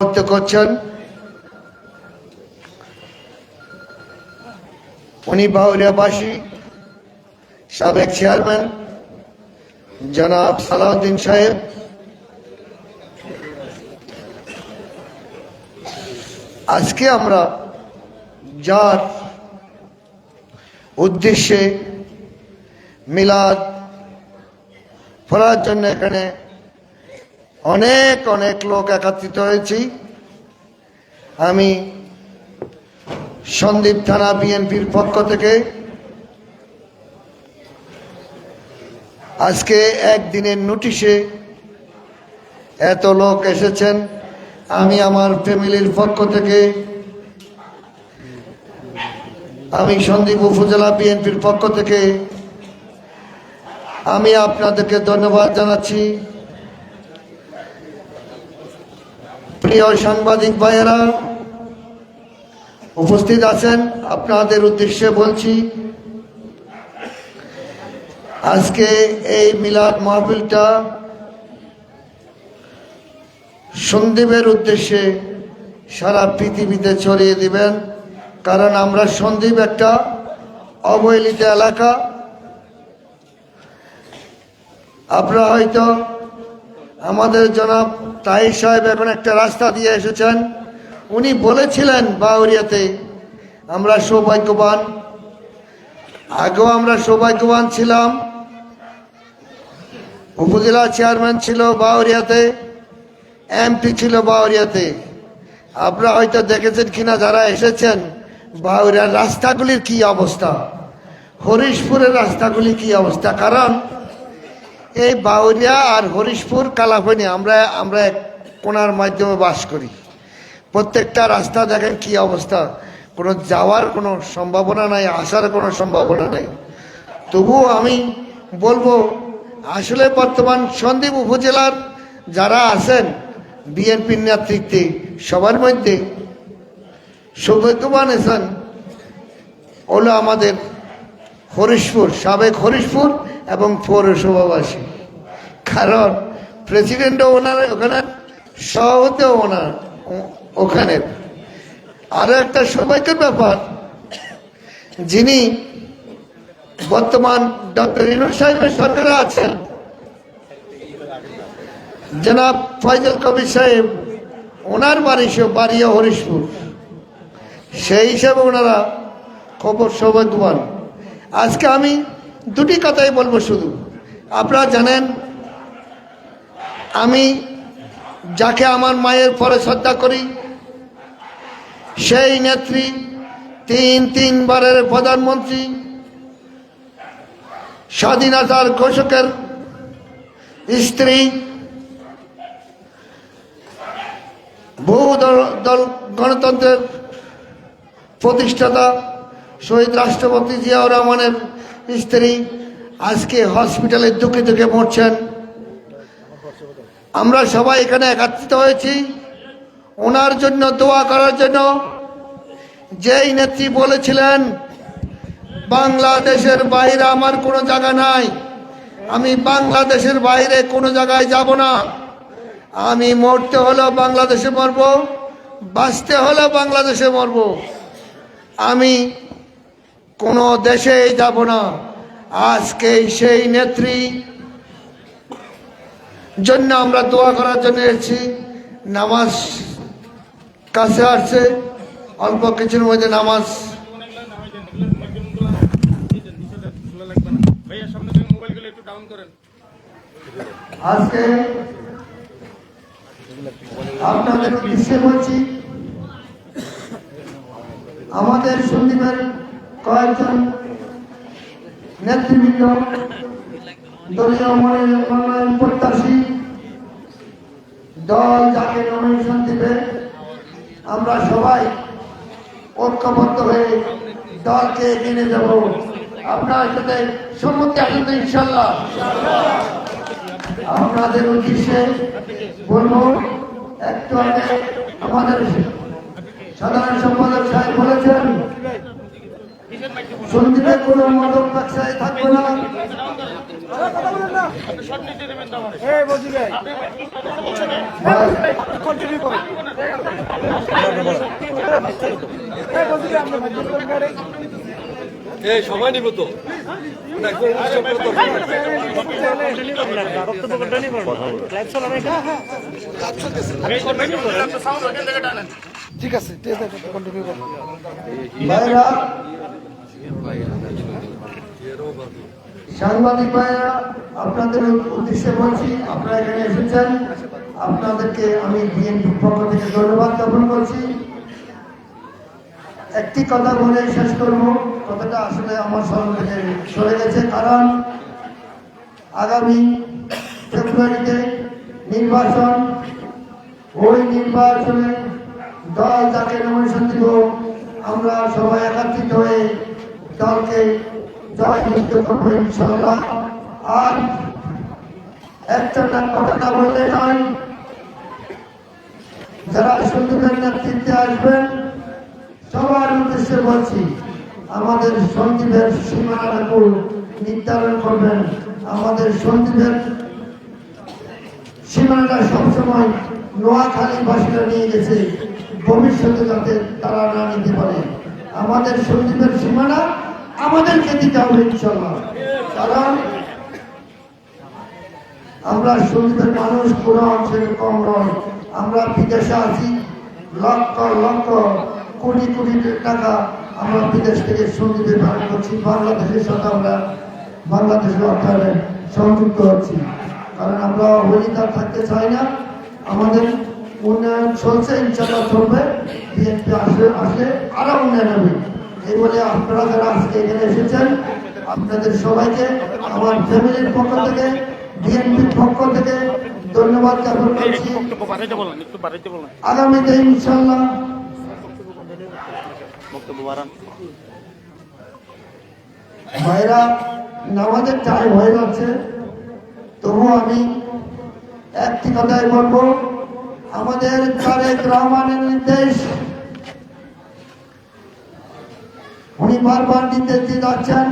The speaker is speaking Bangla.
সভাপতিত্ব করছেন উনি বাউরিয়াবাসী সাবেক চেয়ারম্যান জনাব সালাউদ্দিন সাহেব আজকে আমরা যার উদ্দেশ্যে মিলাদ পড়ার জন্য এখানে অনেক অনেক লোক একত্রিত হয়েছি। আমি সন্দীপ থানা বিএনপির পক্ষ থেকে আজকে একদিনের নোটিশে এত লোক এসেছেন। আমি আমার ফ্যামিলির পক্ষ থেকে আমি সন্দীপ উপজেলা বিএনপির পক্ষ থেকে আমি আপনাদেরকে ধন্যবাদ জানাচ্ছি। প্রিয় সাংবাদিক ভাইয়েরা, উপস্থিত আছেন আপনাদের উদ্দেশ্যে বলছি, আজকে এই মিলাদ মাহফিলটা সন্দীপের উদ্দেশ্যে সারা পৃথিবীতে ছড়িয়ে দিবেন। কারণ আমরা সন্দীপ একটা অবহেলিত এলাকা। আপনারা হয়তো আমাদের জনাব তাহির সাহেব এখন একটা রাস্তা দিয়ে এসেছেন। উনি বলেছিলেন বাউরিয়াতে, আমরা সৌভাগ্যবান। আগেও আমরা সৌভাগ্যবান ছিলাম। উপজেলা চেয়ারম্যান ছিল বাউরিয়াতে, এমপি ছিল বাউরিয়াতে। আপনারা হয়তো দেখেছেন কিনা যারা এসেছেন, বাউরিয়ার রাস্তাগুলির কি অবস্থা? হরিশপুরের রাস্তাগুলি কি অবস্থা? কারণ এই বাউরিয়া আর হরিশপুর কালাফনি, আমরা আমরা এক কোনার মাধ্যমে বাস করি। প্রত্যেকটা রাস্তা দেখেন কি অবস্থা। কোনো যাওয়ার কোনো সম্ভাবনা নাই, আসার কোনো সম্ভাবনা নেই। তবুও আমি বলব, আসলে বর্তমান সন্দ্বীপ উপজেলার যারা আছেন, বিএনপির নেতৃত্বে, সবার মধ্যে সৌভাগ্যবান আছেন হলো আমাদের হরিশপুর, সাবেক হরিশপুর এবং পৌরসভাবাসী। কারণ প্রেসিডেন্টও ওনার ওখানে, সভাপতিও ওনার ও- ওখানের আরও একটা সৌভাগ্যের ব্যাপার, যিনি বর্তমান ডক্টর ইনুর সাহেবের সরকারে আছেন। জনাব ফয়জল কবির সাহেব, ওনার বাড়ি বাড়িও হরিশপুর। সেই হিসাবে ওনারা খবর সৌভাগ্যবান। আজকে আমি দুটি কথাই বলব শুধু। আপনারা জানেন, আমি যাকে আমার মায়ের পরে শ্রদ্ধা করি, সেই নেত্রী তিন তিনবারের প্রধানমন্ত্রী স্বাধীনতার ঘোষকের স্ত্রী, বহু দল, গণতন্ত্রের প্রতিষ্ঠাতা শহীদ রাষ্ট্রপতি জিয়াউর রহমানের স্ত্রী আজকে হসপিটালে দুঃখে দুঃখে মরছেন। আমরা সবাই এখানে একত্রিত হয়েছি। ওনার জন্য দোয়া করার জন্য যেই নেত্রী বলেছিলেন, বাংলাদেশের বাইরে আমার কোনো জায়গা নাই। আমি বাংলাদেশের বাইরে কোনো জায়গায় যাব না। আমি মরতে হলেও বাংলাদেশে মরব, বাঁচতে হলেও বাংলাদেশে মরব। আমি কোনো দেশে যাব না। আজকে সেই নেত্রী জন্য আমরা দোয়া করার জন্য এসেছি। নামাজ কাছে আসছে, অল্প কিছুর মধ্যে নামাজ। আজকে আপনাদের আমাদের সন্দীপের কয়েকজন নেতৃবৃন্দ দলীয় মনোনয়ন প্রত্যাশী দল যাকে নমিনেশন দিবে আমরা সবাই ঐক্যবদ্ধ হয়ে দলকে এগিয়ে যাব। আপনার সাথে সম্মতি আসেন তো ইনশাল্লাহ। আপনাদের উদ্দেশ্যে বলব, একটু আগে আমাদের সাধারণ সম্পাদক সাহেব বলেছেন সন্দীপে কোনো মদক ব্যবসায় থাকবে না। সময় নিব তো। সাউন্ড ওখান থেকে টানেন। ঠিক আছে কন্টিনিউ করো। ভাইরা সাংবাদিক ভাইরা, আপনাদের উদ্দেশ্যে বলছি, আপনারা এখানে এসেছেন। আপনাদেরকে আমি বিএনপি পক্ষ থেকে ধন্যবাদ জ্ঞাপন করছি। একটি কথা বলে শেষ করব। কথাটা আসলে আমার স্মরণ থেকে সরে গেছে, কারণ আগামী ফেব্রুয়ারিতে নির্বাচন, ওই নির্বাচনে দল যাকে নমিনেশন দিব। আমরা সবাই একত্রিত হয়ে দলকে আর একটা না ঘটনা বললে নয়, যারা সন্দীপের নেতৃত্বে আসবেন, সবার উদ্দেশ্যে বলছি, আমাদের সন্দীপের সীমানাটুকু নির্ধারণ করবেন। আমাদের সন্দীপের সীমানাটা সবসময় নোয়াখালী বাসীরা নিয়ে গেছে। ভবিষ্যতে যাতে তারা না নিতে পারে। আমাদের সন্দীপের সীমানা আমাদেরকে দিতে হবে ইনশাল্লাহ কারণ আমরা সন্দীপের মানুষ কোনো অংশের কম নয়। আমরা বিদেশে আছি, লক্ষ লক্ষ কোটি কোটি টাকা আমরা বিদেশ থেকে সন্দীপে পালন করছি। বাংলাদেশের সাথে আমরা বাংলাদেশের অর্থায়নে সংযুক্ত হচ্ছি কারণ আমরা অবহিতার থাকতে চাই না। আমাদের উন্নয়ন চলছে ইনশাল্লাহ চলবে। বিএনপি আসলে আসলে আরও উন্নয়ন হবে। এই বলে আপনারা যারা আজকে এখানে এসেছেন, আপনাদের সবাইকে, আমার ফ্যামিলির পক্ষ থেকে, বিএনপির পক্ষ থেকে ধন্যবাদ জ্ঞাপন করছি। আগামীতে ইনশাল্লাহ ভাইরা, নামাজের টাইম হয়ে যাচ্ছে। তবু আমি একটি কথাই বলব আমাদের তারেক রহমানের নির্দেশ। উনি বারবার নির্দেশ দিয়ে যাচ্ছেন।